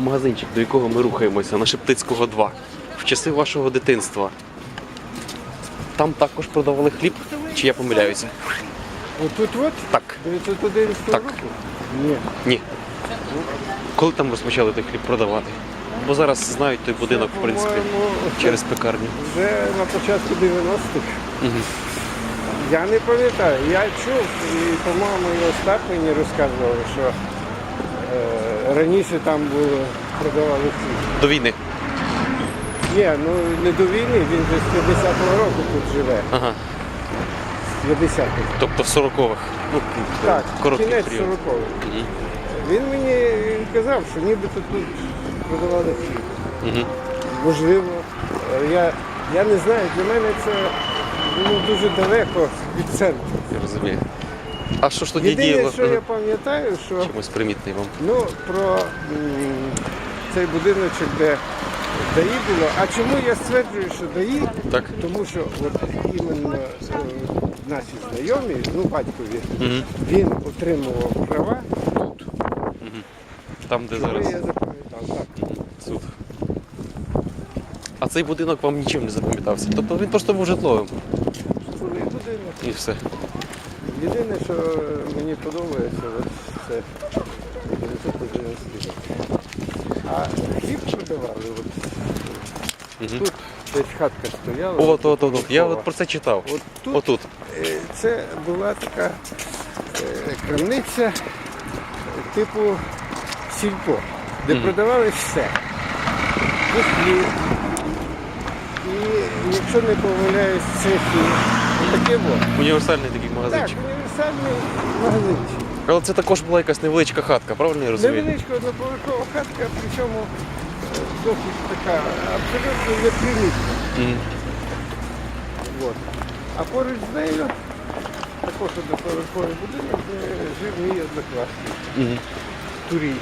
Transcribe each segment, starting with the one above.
магазинчик, до якого ми рухаємося, на Шептицького 2, в часи вашого дитинства. Там також продавали хліб, чи я помиляюся? Отут от? Так, 911 Так. року? Ні. ні. Коли там розпочали той хліб продавати? Бо зараз знають той будинок, в принципі, По-моєму, через пекарню. Вже на початку 90-х. Мгм. Я не пам'ятаю. Я чув, і, по-моєму, і Остап мені розказував, що е, раніше там було, продавали хліб. До війни. Ні, ну не до війни, він вже з 50-го року тут живе. Ага. З 50-х. Тобто в 40-х. Ну, Так, короткий кінець період. 40-х. Мгм. Він мені казав, що нібито тут продавали хліб. Мгм. Можливо. Е, Я, я не знаю, для мене це було дуже далеко від центру. Я розумію. А що ж тоді Єдине, діяло? що я пам'ятаю, що Чимось примітний вам. ну, про м, цей будиночок, де ДАІ було. А чому я стверджую, що ДАІ? Так? Тому що от іменно е, наші знайомі, ну батькові, Мгм. він отримував права, Там, де зараз я запам'ятав. Так. суд. А цей будинок вам нічим не запам'ятався. Тобто він просто був житловим. Житловий будинок. І все. Єдине, що мені подобається, це 911 рік. А хліб продавали, от Мгм. тут десь хатка стояла. От, от, от, от. Я от про це читав. От тут Отут. е, це була така е, крамниця типу сільпо, де Мгм. продавали все. І хліб. І якщо не помиляюсь, це хліб. Таке от. Універсальний такий Так, магазинчик. універсальний магазинчик. Але це також була якась невеличка хатка, правильно я розумію? Невеличка одноповерхова хатка, причому е, досить така абсолютно непримітна. Мгм. От. А поруч з нею також одноповерховий будинок, де жив мій однокласник Мгм. Турій.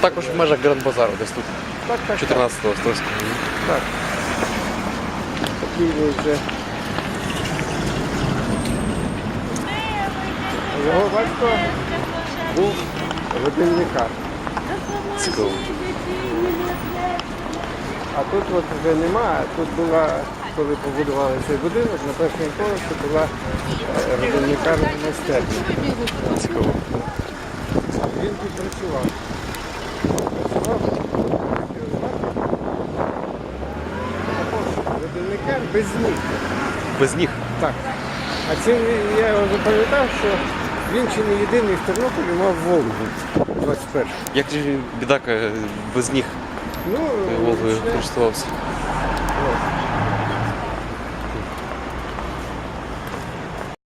Також в межах Гранд Базару, десь тут, Так, так, 14-го Острозького. так. так. Такий він вже. Його батько був годинникар. Цікаво. А тут от вже нема. Тут була, коли побудували цей будинок, на першому поверсі була е, годинникарна майстерня. Цікаво. Він тут працював. Працював. Без ніг. Без ніг. Так. А цим я запам'ятав, що він чи не єдиний в Тернополі мав Волгу 21 Як же бідака без ніг Ну, Волгою користувався?